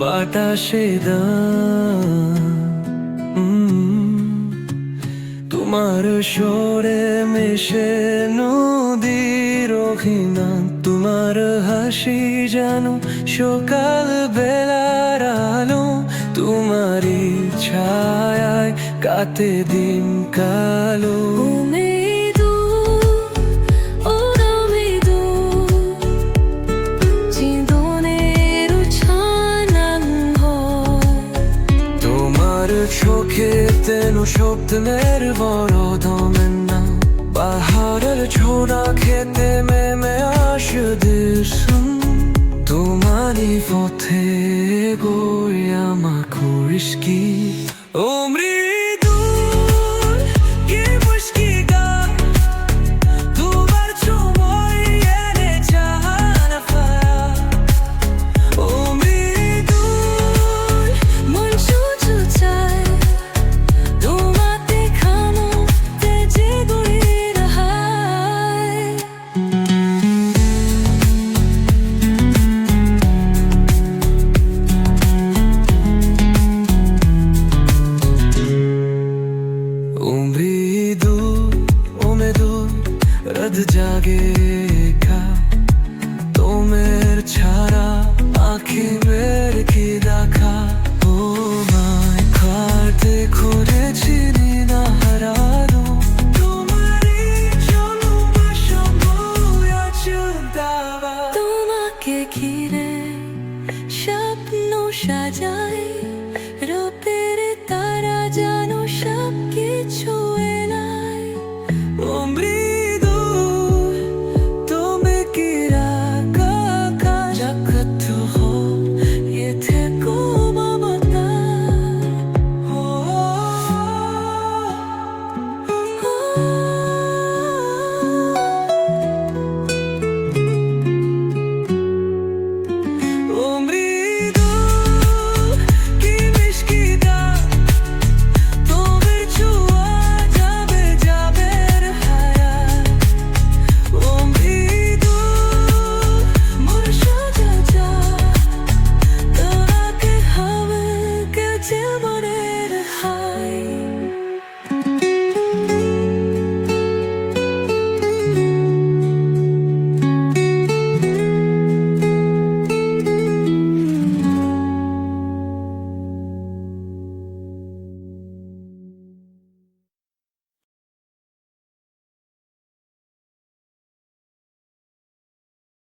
বাতাসে তোমার সরে মেশে নদীর অভিমান, তোমার হাসি জানো সকাল বেলার আলো, তোমারই ছায়ায় কাতে দিন কালো। স্বপ্নের বড় দমেন না। পাহাড়ের ছোড়া খেতে মেমে আসদিসুন তোমারই পথে গই আমার করিস কি মৃদুল उम्मीदों उम्मीदों रद जागे का তোমার ছাড়া আখি বের কি দেখা ও মায় খাতে খুঁড়েছি না হারানো তোমারই ভালোবাসা বয়া চিন্তাবা তোমাকে ঘিরে স্বপ্ন সাজাই